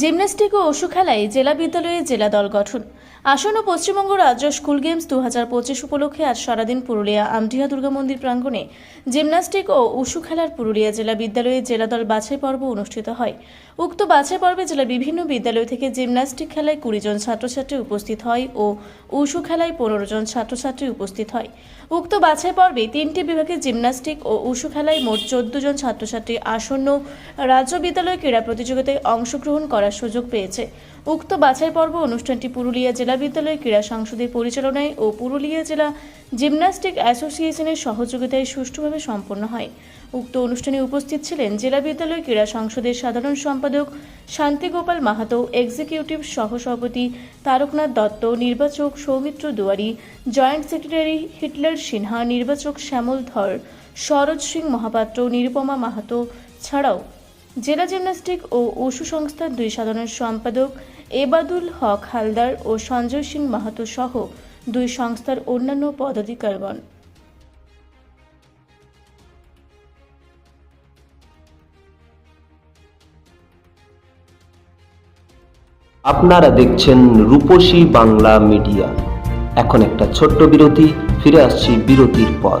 Gymnastic ও ওষু খেলায় জেলা বিদ্যালয়ে জেলা দল গঠন। আসন্ন পশ্চিমবঙ্গ রাজ্য স্কুল গেমস দু হাজার পঁচিশ উপলক্ষে আজ সারাদিন পুরুলিয়া আমডিহা দুর্গা মন্দির প্রাঙ্গণে জিমন্যাস্টিক ও উশু খেলার পুরুলিয়া জেলা বিদ্যালয়ে জেলা দল বাছাই পর্ব অনুষ্ঠিত হয়। উক্ত বাছাই পর্বে জেলার বিভিন্ন বিদ্যালয় থেকে জিমন্যাস্টিক খেলায় কুড়ি জন ছাত্রছাত্রী উপস্থিত হয় ও উশু খেলায় পনেরো জন ছাত্রছাত্রী উপস্থিত হয়। উক্ত বাছাই পর্বে তিনটি বিভাগে জিমন্যাস্টিক ও উশু খেলায় মোট চোদ্দ জন ছাত্রছাত্রী আসন্ন রাজ্য বিদ্যালয় ক্রীড়া প্রতিযোগিতায় অংশগ্রহণ করার সুযোগ পেয়েছে। উক্ত বাছাই পর্ব অনুষ্ঠানটি পুরুলিয়া জেলা বিদ্যালয় ক্রীড়া সংসদের পরিচালনায় ও পুরুলিয়া জেলা জিমন্যাস্টিক অ্যাসোসিয়েশনের সহযোগিতায় সুষ্ঠুভাবে সম্পন্ন হয়। উক্ত অনুষ্ঠানে উপস্থিত ছিলেন জেলা বিদ্যালয় ক্রীড়া সংসদের সাধারণ সম্পাদক শান্তিগোপাল মাহাতো, এক্সিকিউটিভ সহসভাপতি তারকনাথ দত্ত, নির্বাচক Soumitra Duari, joint secretary Hitler Sinha, নির্বাচক শ্যামল ধর সরোজ সিং মহাপাত্র, নিরুপমা মাহাতো ছাড়াও জেলা জিমন্যাস্টিক ও উশু সংস্থার দুই সাধারণ সম্পাদক এবাদুল হক হালদার ও সঞ্জয় সিং মাহাতো সহ দুই সংস্থার অন্যান্য পদাধিকারগণ আপনারা দেখছেন রূপসী বাংলা মিডিয়া। এখন একটা ছোট্ট বিরতি, ফিরে আসছি বিরতির পর।